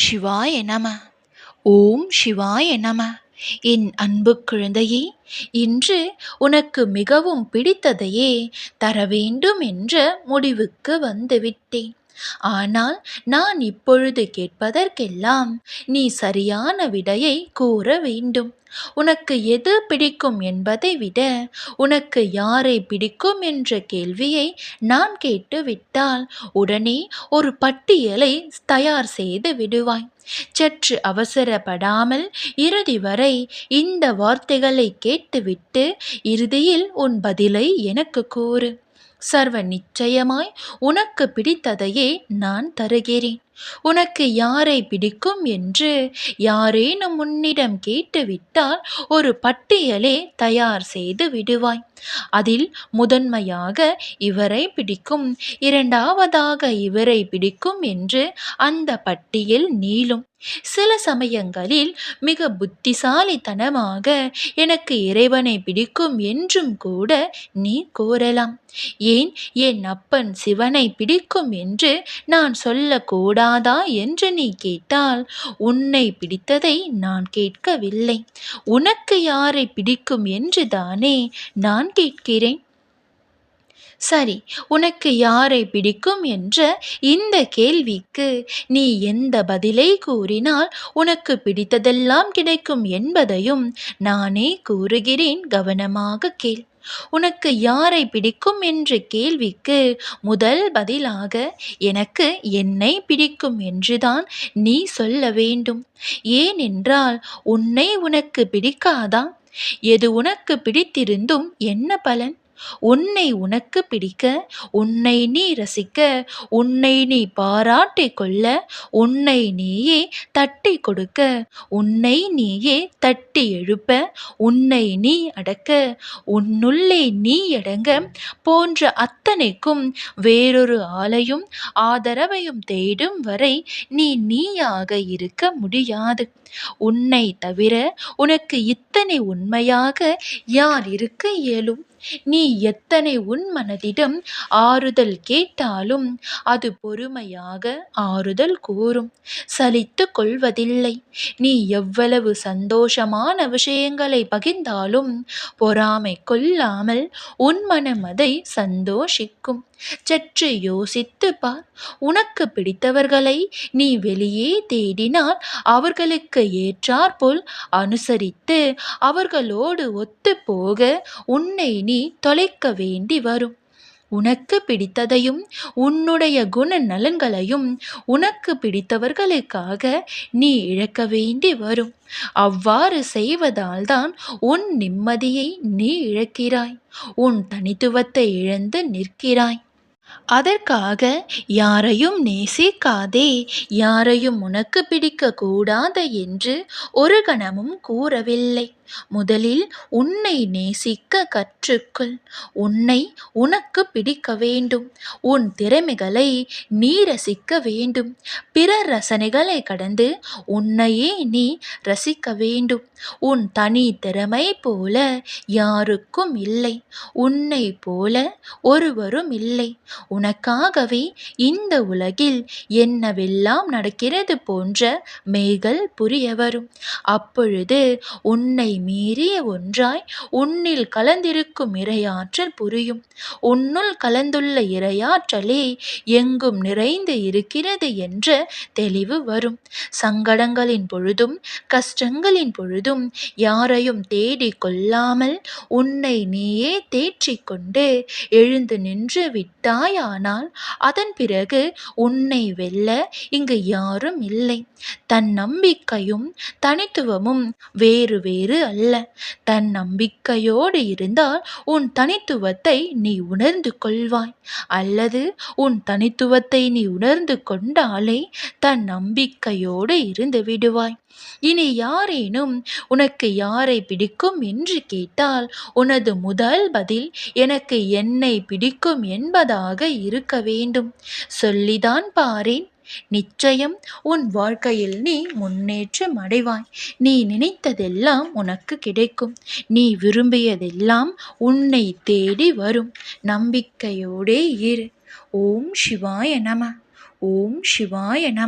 சிவாய நம. ஓம் சிவாய நம. என் அன்பு குழந்தையே இன்று உனக்கு மிகவும் பிடித்ததையே தர வேண்டும் என்ற முடிவுக்கு வந்துவிட்டேன். ஆனால் நான் இப்பொழுது கேட்பதற்கெல்லாம் நீ சரியான விடையை கூற வேண்டும். உனக்கு எது பிடிக்கும் என்பதை விட உனக்கு யாரை பிடிக்கும் என்ற கேள்வியை நான் கேட்டுவிட்டால் உடனே ஒரு பட்டியலை தயார் செய்து விடுவாய். சற்று அவசரப்படாமல் இறுதி வரை இந்த வார்த்தைகளை கேட்டுவிட்டு இறுதியில் உன் பதிலை எனக்கு கூறு. சர்வ நிச்சயமாய் உனக்கு பிடித்ததையே நான் தருகிறேன். உனக்கு யாரை பிடிக்கும் என்று யாரேனும் உன்னிடம் கேட்டுவிட்டால் ஒரு பட்டியலே தயார் செய்து விடுவாய். அதில் முதன்மையாக இவரை பிடிக்கும் இரண்டாவதாக இவரை பிடிக்கும் என்று அந்த பட்டியல் நீளும். சில சமயங்களில் மிக புத்திசாலித்தனமாக எனக்கு இறைவனை பிடிக்கும் என்றும் கூட நீ கூறலாம். ஏன் என் அப்பன் சிவனை பிடிக்கும் என்று நான் சொல்லக்கூடாது என்று நீ கேட்டால் உன்னை பிடித்ததை நான் கேட்கவில்லை. உனக்கு யாரை பிடிக்கும் என்று தானே நான் கேட்கிறேன். சரி உனக்கு யாரை பிடிக்கும் என்ற இந்த கேள்விக்கு நீ எந்த பதிலை கூறினால் உனக்கு பிடித்ததெல்லாம் கிடைக்கும் என்பதையும் நானே கூறுகிறேன். கவனமாக கேள். உனக்கு யாரை பிடிக்கும் என்ற கேள்விக்கு முதல் பதிலாக எனக்கு என்னை பிடிக்கும் என்றுதான் நீ சொல்ல வேண்டும். ஏனென்றால் உன்னை உனக்கு பிடிக்காதா? எது உனக்கு பிடித்திருந்தும் என்ன பலன்? உன்னை உனக்கு பிடிக்க உன்னை நீ ரசிக்க உன்னை நீ பாராட்டிக் கொள்ள உன்னை நீயே தட்டி கொடுக்க உன்னை நீயே தட்டி எழுப்ப உன்னை நீ அடக்க உன்னுள்ளே நீ அடங்க போன்ற அத்தனைக்கும் வேறொரு ஆளையும் ஆதரவையும் தேடும் வரை நீ நீயாக இருக்க முடியாது. உன்னை தவிர உனக்கு இத்தனை உண்மையாக யார் இருக்க இயலும்? நீ எத்தனை உன் மனதிடம் ஆறுதல் கேட்டாலும் அது பொறுமையாக ஆறுதல் கூறும். சலித்து கொள்வதில்லை. நீ எவ்வளவு சந்தோஷமான விஷயங்களை பகிர்ந்தாலும் பொறாமை கொள்ளாமல் உன் மனம் அதை சந்தோஷிக்கும். சற்று யோசித்து பார் உனக்கு பிடித்தவர்களை நீ வெளியே தேடினால் அவர்களுக்கு ஏற்றாற்போல் அனுசரித்து அவர்களோடு ஒத்து போக உன்னை நீ தொலைக்க வேண்டி வரும். உனக்கு பிடித்ததையும் உன்னுடைய குண நலன்களையும் உனக்கு பிடித்தவர்களுக்காக நீ இழக்க வேண்டி வரும். அவ்வாறு செய்வதால்தான் உன் நிம்மதியை நீ இழக்கிறாய். உன் தனித்துவத்தை இழந்து நிற்கிறாய். அதற்காக யாரையும் நேசிக்காதே யாரையும் உனக்கு பிடிக்க கூடாத என்று ஒரு கணமும் கூறவில்லை. முதலில் உன்னை நேசிக்க கற்றுக்கொள். உன்னை உனக்கு பிடிக்க வேண்டும். உன் திறமைகளை நீ ரசிக்க வேண்டும். பிறர் ரசனைகளை கடந்து உன்னையே நீ ரசிக்க வேண்டும். உன் தனி திறமை போல யாருக்கும் இல்லை. உன்னை போல ஒருவரும் இல்லை. உனக்காகவே இந்த உலகில் என்னவெல்லாம் நடக்கிறது போன்ற மெய்கள் புரிய வரும். அப்பொழுது உன்னை மீறிய ஒன்றாய் உன்னில் கலந்திருக்கும் இரையாற்றல் புரியும். உன்னுள் கலந்துள்ள இரையாற்றலே எங்கும் நிறைந்து இருக்கிறது என்ற தெளிவு வரும். சங்கடங்களின் பொழுதும் கஷ்டங்களின் பொழுதும் யாரையும் தேடிக் கொள்ளாமல் உன்னை நீயே தேற்றிக்கொண்டு எழுந்து நின்று விட்டாயானால் அதன் பிறகு உன்னை வெல்ல இங்கு யாரும் இல்லை. தன் நம்பிக்கையும் தனித்துவமும் வேறு வேறு அல்ல. தன் நம்பிக்கையோடு இருந்தால் உன் தனித்துவத்தை நீ உணர்ந்து கொள்வாய். அல்லது உன் தனித்துவத்தை நீ உணர்ந்து கொண்டாலே தன் நம்பிக்கையோடு இருந்து விடுவாய். இனி யாரேனும் உனக்கு யாரை பிடிக்கும் என்று கேட்டால் உனது முதல் பதில் எனக்கு என்னை பிடிக்கும் என்பதாக இருக்க வேண்டும். சொல்லிதான் பாரேன். நிச்சயம் உன் வாழ்க்கையில் நீ முன்னேற்றம் அடைவாய். நீ நினைத்ததெல்லாம் உனக்கு கிடைக்கும். நீ விரும்பியதெல்லாம் உன்னை தேடி வரும். நம்பிக்கையோடே இரு. ஓம் சிவாய நம. ஓம் சிவாய நம.